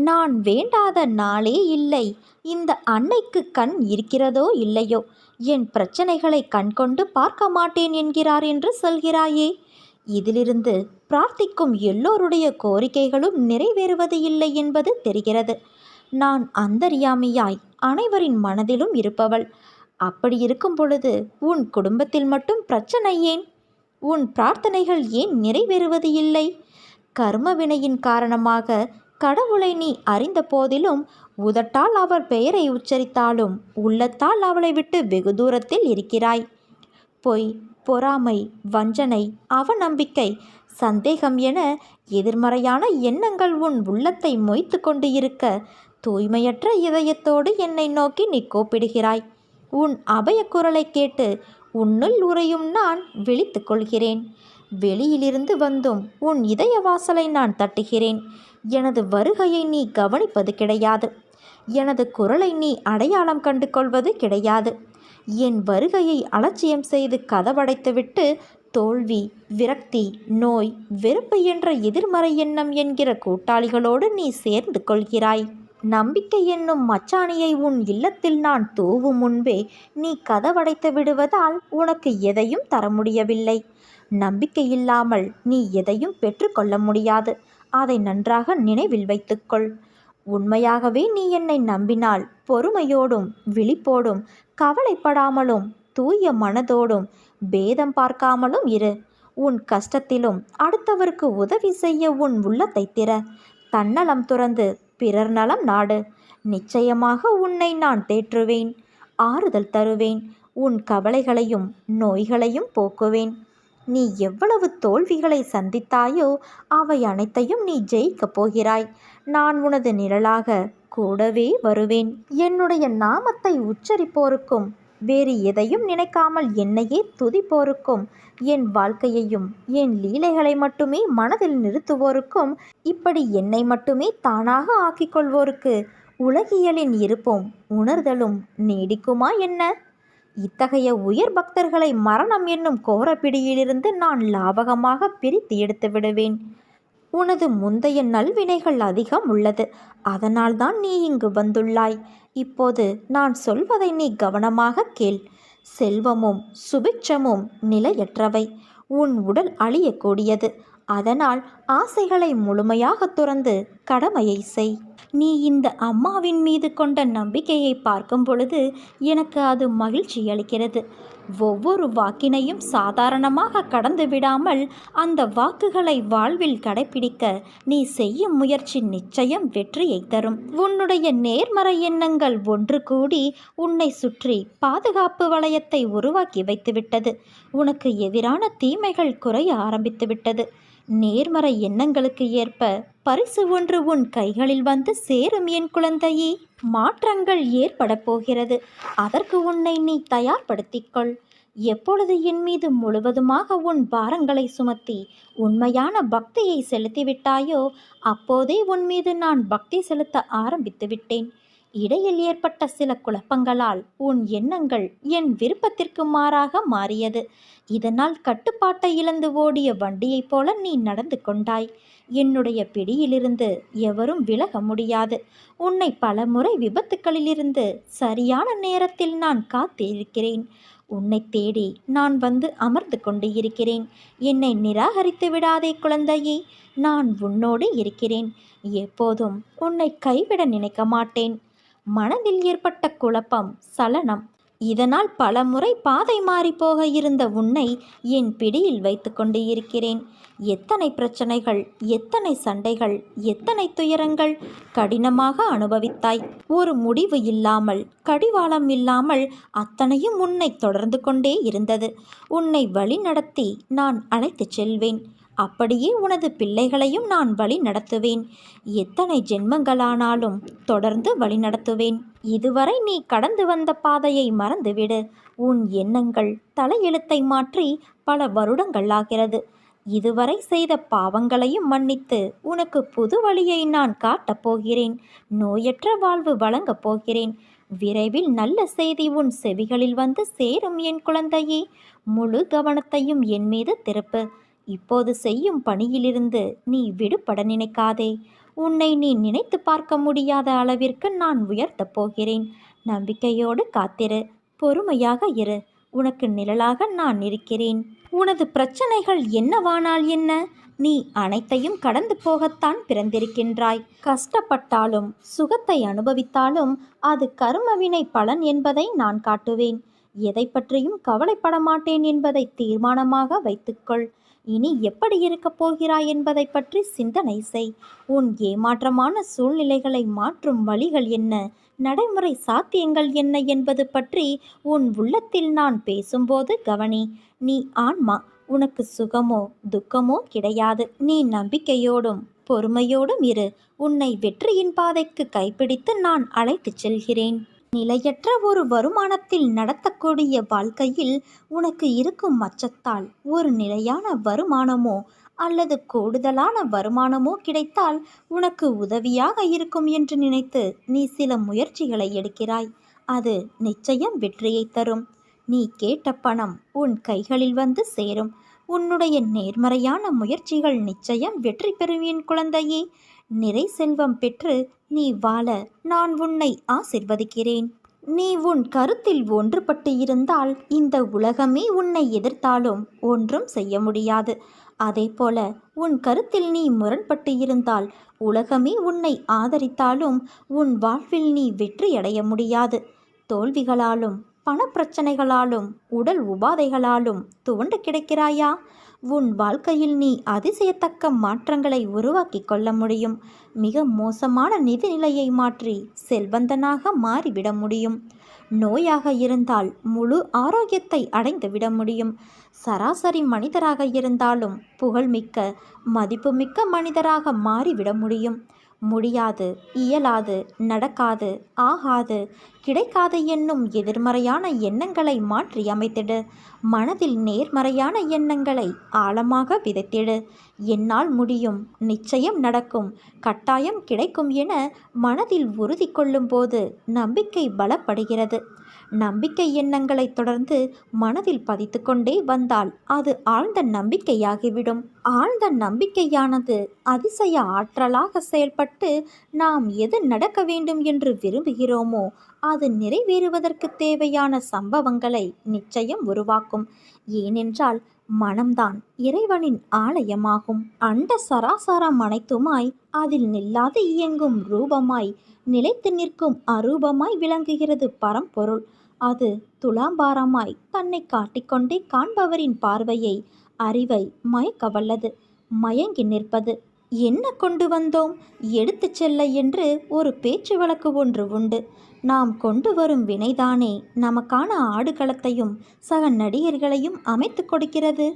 நான் வேண்டாத நாளே இல்லை. இந்த அன்னைக்கு கண் இருக்கிறதோ இல்லையோ? என் பிரச்சனைகளை கண்கொண்டு பார்க்க மாட்டேன் என்கிறார் என்று சொல்கிறாயே. இதிலிருந்து பிரார்த்திக்கும் எல்லோருடைய கோரிக்கைகளும் நிறைவேறுவது இல்லை என்பது தெரிகிறது. நான் அந்தரியாமியாய் அனைவரின் மனதிலும் இருப்பவள். அப்படி இருக்கும் பொழுது உன் குடும்பத்தில் மட்டும் பிரச்சனை ஏன்? உன் பிரார்த்தனைகள் ஏன் நிறைவேறுவது இல்லை? கர்ம வினையின் காரணமாக கடவுளை நீ அறிந்த போதிலும் உதட்டால் அவர் பெயரை உச்சரித்தாலும் உள்ளத்தால் அவளை விட்டு வெகு தூரத்தில் இருக்கிறாய். பொய் பொறாமை வஞ்சனை அவநம்பிக்கை சந்தேகம் என எதிர்மறையான எண்ணங்கள் உன் உள்ளத்தை மொய்த்து கொண்டு இருக்க தூய்மையற்ற இதயத்தோடு என்னை நோக்கி நீ கூப்பிடுகிறாய். உன் அபயக்குரலை கேட்டு உன்னுள் உறையும் நான் விழித்து கொள்கிறேன். வெளியிலிருந்து வந்தும் உன் இதய வாசலை நான் தட்டுகிறேன். எனது வருகையை நீ கவனிப்பது கிடையாது. எனது குரலை நீ அடையாளம் கண்டு கொள்வது கிடையாது. என் வருகையை அலட்சியம் செய்து கதவடைத்துவிட்டு தோல்வி விரக்தி நோய் வெறுப்பு என்ற எதிர்மறை எண்ணம் என்கிற கூட்டாளிகளோடு நீ சேர்ந்து கொள்கிறாய். நம்பிக்கை என்னும் மச்சாணியை உன் இல்லத்தில் நான் தூவும் முன்பே நீ கதவடைத்து விடுவதால் உனக்கு எதையும் தர முடியவில்லை. நம்பிக்கை இல்லாமல் நீ எதையும் பெற்றுக்கொள்ள முடியாது. அதை நன்றாக நினைவில் வைத்துக்கொள். உண்மையாகவே நீ என்னை நம்பினால் பொறுமையோடும் விழிப்போடும் கவலைப்படாமலும் தூய மனதோடும் பேதம் பார்க்காமலும் இரு. உன் கஷ்டத்திலும் அடுத்தவருக்கு உதவி செய்ய உன் உள்ளத்தை திற. தன்னலம் துறந்து பிறர் நலம் நாடு. நிச்சயமாக உன்னை நான் தேற்றுவேன் ஆறுதல் தருவேன் உன் கவலைகளையும் நோய்களையும் போக்குவேன். நீ எவ்வளவு தோல்விகளை சந்தித்தாயோ அவை அனைத்தையும் நீ ஜெயிக்கப் போகிறாய். நான் உனது நிழலாக கூடவே வருவேன். என்னுடைய நாமத்தை உச்சரிப்போருக்கும் வேறு எதையும் நினைக்காமல் என்னையே துதிப்போருக்கும் என் வாழ்க்கையையும் என் லீலைகளை மட்டுமே மனதில் நிறுத்துவோருக்கும் இப்படி என்னை மட்டுமே தானாக ஆக்கிக்கொள்வோருக்கு உலகியலின் இருப்பும் உணர்தலும் நீடிக்குமா என்ன? இத்தகைய உயர் பக்தர்களை மரணம் என்னும் கோரப்பிடியிலிருந்து நான் லாபகமாக பிரித்து எடுத்து விடுவேன். உனது முந்தைய நல்வினைகள் அதிகம் உள்ளது. அதனால்தான் நீ இங்கு வந்துள்ளாய். இப்போது நான் சொல்வதை நீ கவனமாக கேள். செல்வமும் சுபிட்சமும் நிலையற்றவை. உன் உடல் அழியக்கூடியது. அதனால் ஆசைகளை முழுமையாக துறந்து கடமையை செய். நீ இந்த அம்மாவின் மீது கொண்ட நம்பிக்கையை பார்க்கும் பொழுது எனக்கு அது மகிழ்ச்சி அளிக்கிறது. ஒவ்வொரு வாக்கினையும் சாதாரணமாக கடந்து விடாமல் அந்த வாக்குகளை வாழ்வில் கடைபிடிக்க நீ செய்யும் முயற்சி நிச்சயம் வெற்றியை தரும். உன்னுடைய நேர்மறை எண்ணங்கள் ஒன்று கூடி உன்னை சுற்றி பாதுகாப்பு வளையத்தை உருவாக்கி வைத்துவிட்டது. உனக்கு எதிரான தீமைகள் குறைய ஆரம்பித்துவிட்டது. நேர்மறை எண்ணங்களுக்கு ஏற்ப பரிசு ஒன்று உன் கைகளில் வந்து சேரும் என் குழந்தையே. மாற்றங்கள் ஏற்பட போகிறது. அதற்கு உன்னை நீ தயார்படுத்திக்கொள். எப்பொழுது என் மீது முழுவதுமாக உன் பாரங்களை சுமத்தி உண்மையான பக்தியை செலுத்திவிட்டாயோ அப்போதே உன் மீது நான் பக்தி செலுத்த ஆரம்பித்து விட்டேன் இடையில் ஏற்பட்ட சில குழப்பங்களால் உன் எண்ணங்கள் என் விருப்பத்திற்கு மாறாக மாறியது. இதனால் கட்டுப்பாட்டை இழந்து ஓடிய வண்டியைப் போல நீ நடந்து கொண்டாய். என்னுடைய பிடியிலிருந்து எவரும் விலக முடியாது. உன்னை பலமுறை விபத்துக்களிலிருந்து சரியான நேரத்தில் நான் காத்திருக்கிறேன். உன்னை தேடி நான் வந்து அமர்ந்து கொண்டு இருக்கிறேன். என்னை நிராகரித்து விடாதே குழந்தையே நான் உன்னோடு இருக்கிறேன். எப்போதும் உன்னை கைவிட நினைக்க மாட்டேன். மனதில் ஏற்பட்ட குழப்பம் சலனம். இதனால் பலமுறை பாதை மாறிப்போக இருந்த உன்னை என் பிடியில் வைத்து கொண்டு இருக்கிறேன். எத்தனை பிரச்சனைகள் எத்தனை சண்டைகள் எத்தனை துயரங்கள் கடினமாக அனுபவித்தாய். ஒரு முடிவு இல்லாமல் கடிவாளம் இல்லாமல் அத்தனையும் உன்னை தொடர்ந்து கொண்டே இருந்தது. உன்னை வழிநடத்தி நான் அழைத்துச் செல்வேன். அப்படியே உனது பிள்ளைகளையும் நான் வழி நடத்துவேன். எத்தனை ஜென்மங்களானாலும் தொடர்ந்து வழி நடத்துவேன். இதுவரை நீ கடந்து வந்த பாதையை மறந்துவிடு. உன் எண்ணங்கள் தலையெழுத்தை மாற்றி பல வருடங்கள் ஆகிறது இதுவரை செய்த பாவங்களையும் மன்னித்து உனக்கு புது வழியை நான் காட்டப் போகிறேன். நோயற்ற வாழ்வு வழங்கப் போகிறேன். விரைவில் நல்ல செய்தி உன் செவிகளில் வந்து சேரும் என் குழந்தையே. முழு கவனத்தையும் என் மீது திருப்பு. இப்போது செய்யும் பணியிலிருந்து நீ விடுபட நினைக்காதே. உன்னை நீ நினைத்து பார்க்க முடியாத அளவிற்கு நான் உயர்த்தப் போகிறேன். நம்பிக்கையோடு காத்திரு. பொறுமையாக இரு. உனக்கு நிழலாக நான் இருக்கிறேன். உனது பிரச்சனைகள் என்னவானால் என்ன? நீ அனைத்தையும் கடந்து போகத்தான் பிறந்திருக்கின்றாய். கஷ்டப்பட்டாலும் சுகத்தை அனுபவித்தாலும் அது கர்மவினை பலன் என்பதை நான் காட்டுவேன். எதை பற்றியும் கவலைப்பட மாட்டேன் என்பதை தீர்மானமாக வைத்துக்கொள். இனி எப்படி இருக்கப் போகிறாய் என்பதை பற்றி சிந்தனை செய். உன் ஏமாற்றமான சூழ்நிலைகளை மாற்றும் வழிகள் என்ன? நடைமுறை சாத்தியங்கள் என்ன என்பது பற்றி உன் உள்ளத்தில் நான் பேசும்போது கவனி. நீ ஆன்மா உனக்கு சுகமோ துக்கமோ கிடையாது. நீ நம்பிக்கையோடும் பொறுமையோடும் இரு. உன்னை வெற்றியின் பாதைக்கு கைப்பிடித்து நான் அழைத்துச் செல்கிறேன். நிலையற்ற ஒரு வருமானத்தில் நடத்தக்கூடிய வாழ்க்கையில் உனக்கு இருக்கும் அச்சத்தால் ஒரு நிலையான வருமானமோ அல்லது கூடுதலான வருமானமோ கிடைத்தால் உனக்கு உதவியாக இருக்கும் என்று நினைத்து நீ சில முயற்சிகளை எடுக்கிறாய். அது நிச்சயம் வெற்றியை தரும். நீ கேட்ட பணம் உன் கைகளில் வந்து சேரும். உன்னுடைய நேர்மறையான முயற்சிகள் நிச்சயம் வெற்றி பெறும் என் குழந்தையே. நிறை செல்வம் பெற்று நீ வாழ நான் உன்னை ஆசிர்வதிக்கிறேன். நீ உன் கருத்தில் ஒன்றுபட்டு இருந்தால் இந்த உலகமே உன்னை எதிர்த்தாலும் ஒன்றும் செய்ய முடியாது. அதேபோல உன் கருத்தில் நீ முரண்பட்டு இருந்தால் உலகமே உன்னை ஆதரித்தாலும் உன் வாழ்வில் நீ வெற்றியடைய முடியாது. தோல்விகளாலும் பணப்பிரச்சனைகளாலும் உடல் உபாதைகளாலும் துவண்டு கிடக்கிறாயா? உன் வாழ்க்கையில் நீ அதிசயத்தக்க மாற்றங்களை உருவாக்கி கொள்ள முடியும். மிக மோசமான நிதிநிலையை மாற்றி செல்வந்தனாக மாறிவிட முடியும். நோயாக இருந்தால் முழு ஆரோக்கியத்தை அடைந்துவிட முடியும். சராசரி மனிதராக இருந்தாலும் புகழ்மிக்க மதிப்புமிக்க மனிதராக மாறிவிட முடியும். முடியாது இயலாது நடக்காது ஆகாது கிடைக்காது என்னும் எதிர்மறையான எண்ணங்களை மாற்றி அமைத்திடு. மனதில் நேர்மறையான எண்ணங்களை ஆழமாக விதைத்திடு. என்னால் முடியும் நிச்சயம் நடக்கும் கட்டாயம் கிடைக்கும் என மனதில் உறுதி கொள்ளும்போது நம்பிக்கை பலப்படுகிறது. நம்பிக்கை எண்ணங்களை தொடர்ந்து மனதில் பதித்துக்கொண்டே வந்தால் அது ஆழ்ந்த நம்பிக்கையாகிவிடும். ஆழ்ந்த நம்பிக்கையானது அதிசய ஆற்றலாக செயல்பட்டு நாம் எது நடக்க வேண்டும் என்று விரும்புகிறோமோ அது நிறைவேறுவதற்கு தேவையான சம்பவங்களை நிச்சயம் உருவாக்கும். ஏனென்றால் மனம்தான் இறைவனின் ஆலயமாகும். அண்ட சராசரம் அனைத்துமாய் அதில் நில்லாது இயங்கும் ரூபமாய் நிலைத்து நிற்கும் அரூபமாய் விளங்குகிறது பரம்பொருள். அது துலாம்பாரமாய் தன்னை காட்டிக்கொண்டே காண்பவரின் பார்வையை அறிவை மயக்க வல்லது மயங்கி நிற்பது. என்ன கொண்டு வந்தோம்? எடுத்துச் செல்ல என்று ஒரு பேச்சு வழக்கு ஒன்று உண்டு. நாம் கொண்டு வரும் வினைதானே நமக்கான ஆடுகளத்தையும் சக நடிகர்களையும் அமைத்து கொடுக்கிறது.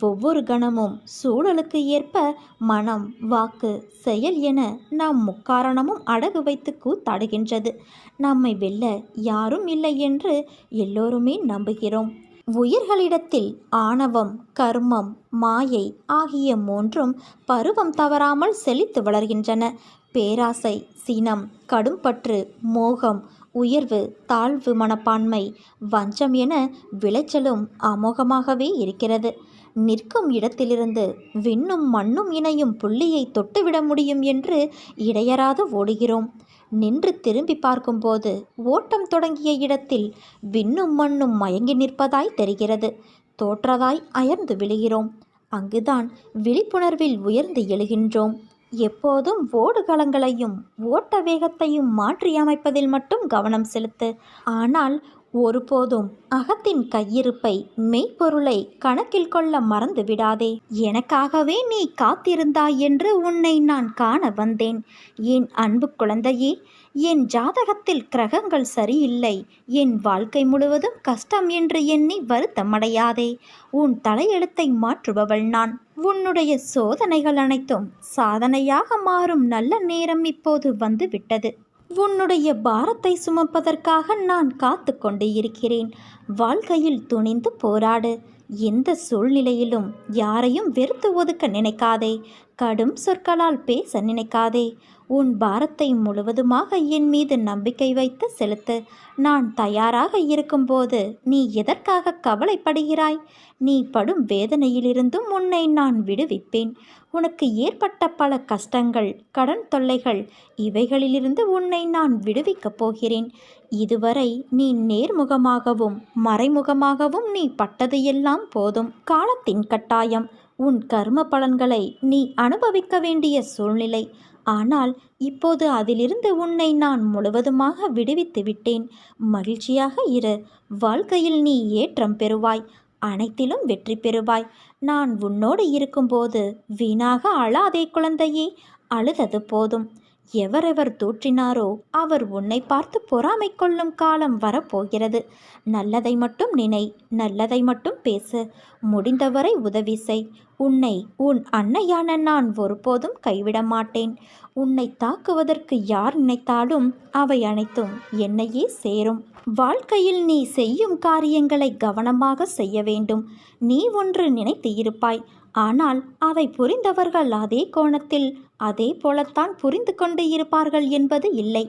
ஒவ்வொரு கணமும் சூழலுக்கு ஏற்ப மனம் வாக்கு செயல் என நாம் முக்காரணமும் அடகு வைத்து கூத்தாடுகின்றது. நம்மை வெல்ல யாரும் இல்லை என்று எல்லோருமே நம்புகிறோம். உயிர்களிடத்தில் ஆணவம் கர்மம் மாயை ஆகிய மூன்றும் பருவம் தவறாமல் செழித்து வளர்கின்றன. பேராசை சினம் கடும்பற்று மோகம் உயர்வு தாழ்வு மனப்பான்மை வஞ்சம் என விளைச்சலும் அமோகமாகவே இருக்கிறது. நிற்கும் இடத்திலிருந்து விண்ணும் மண்ணும் இணையும் புள்ளியை தொட்டுவிட முடியும் என்று இடையராது ஓடுகிறோம். நின்று திரும்பி பார்க்கும்போது ஓட்டம் தொடங்கிய இடத்தில் விண்ணும் மண்ணும் மயங்கி நிற்பதாய் தெரிகிறது. தோற்றதாய் அயர்ந்து விழுகிறோம். அங்குதான் விழிப்புணர்வில் உயர்ந்து எழுகின்றோம். எப்போதும் ஓடுகளங்களையும் ஓட்ட வேகத்தையும் மாற்றியமைப்பதில் மட்டும் கவனம் செலுத்து. ஆனால் ஒருபோதும் அகத்தின் கையிருப்பை மெய்ப்பொருளை கணக்கில் கொள்ள மறந்து விடாதே. எனக்காகவே நீ காத்திருந்தாய் என்று உன்னை நான் காண வந்தேன். என் அன்பு குழந்தையே என் ஜாதகத்தில் கிரகங்கள் சரியில்லை. என் வாழ்க்கை முழுவதும் கஷ்டம் என்று எண்ணி வருத்தமடையாதே. உன் தலையெழுத்தை மாற்றுபவள் நான். உன்னுடைய சோதனைகள் அனைத்தும் சாதனையாக மாறும் நல்ல நேரம் இப்போது வந்து விட்டது உன்னுடைய பாரத்தை சுமப்பதற்காக நான் காத்து கொண்டு இருக்கிறேன். வாழ்க்கையில் துணிந்து போராடு. எந்த சூழ்நிலையிலும் யாரையும் வெறுத்து ஒதுக்க நினைக்காதே. கடும் சொற்களால் பேச நினைக்காதே. உன் பாரத்தை முழுவதுமாக என் மீது நம்பிக்கை வைத்து செலுத்து. நான் தயாராக இருக்கும்போது நீ எதற்காக கவலைப்படுகிறாய்? நீ படும் வேதனையிலிருந்தும் உன்னை நான் விடுவிப்பேன். உனக்கு ஏற்பட்ட பல கஷ்டங்கள் கடன் தொல்லைகள் இவைகளிலிருந்து உன்னை நான் விடுவிக்கப் போகிறேன். இதுவரை நீ நேர்முகமாகவும் மறைமுகமாகவும் நீ பட்டது எல்லாம் போதும். காலத்தின் கட்டாயம். உன் கர்ம பலன்களை நீ அனுபவிக்க வேண்டிய சூழ்நிலை. ஆனால் இப்போது அதிலிருந்து உன்னை நான் முழுவதுமாக விடுவித்து விட்டேன். மகிழ்ச்சியாக இரு. வாழ்க்கையில் நீ ஏற்றம் பெறுவாய். அனைத்திலும் வெற்றி பெறுவாய். நான் உன்னோடு இருக்கும்போது வீணாக அழாதே குழந்தையே. அழுதது போதும். எவரெவர் தூற்றினாரோ அவர் உன்னை பார்த்து பொறாமை கொள்ளும் காலம் வரப்போகிறது. நல்லதை மட்டும் நினை நல்லதை மட்டும் பேசு. முடிந்தவரை உதவி செய். உன்னை உன் அன்னையான நான் ஒருபோதும் கைவிட மாட்டேன். உன்னை தாக்குவதற்கு யார் நினைத்தாலும் அவை அனைத்தும் என்னையே சேரும். வாழ்க்கையில் நீ செய்யும் காரியங்களை கவனமாக செய்ய வேண்டும். நீ ஒன்று நினைத்து இருப்பாய். ஆனால் அதை புரிந்தவர்கள் அதே கோணத்தில் அதே போலத்தான் புரிந்து கொண்டு இருப்பார்கள் என்பது இல்லை.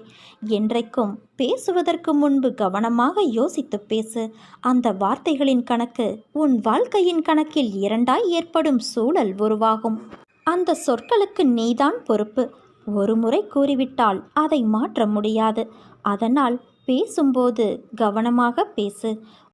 என்றைக்கும் பேசுவதற்கு முன்பு கவனமாக யோசித்து பேசு. அந்த வார்த்தைகளின் கணக்கு உன் வாழ்க்கையின் கணக்கில் இரண்டாய் ஏற்படும் சூழல் உருவாகும். அந்த சொற்களுக்கு நீதான் பொறுப்பு. ஒரு முறை கூறிவிட்டால் அதை மாற்ற முடியாது. அதனால் பேசும்போது கவனமாக பேசு.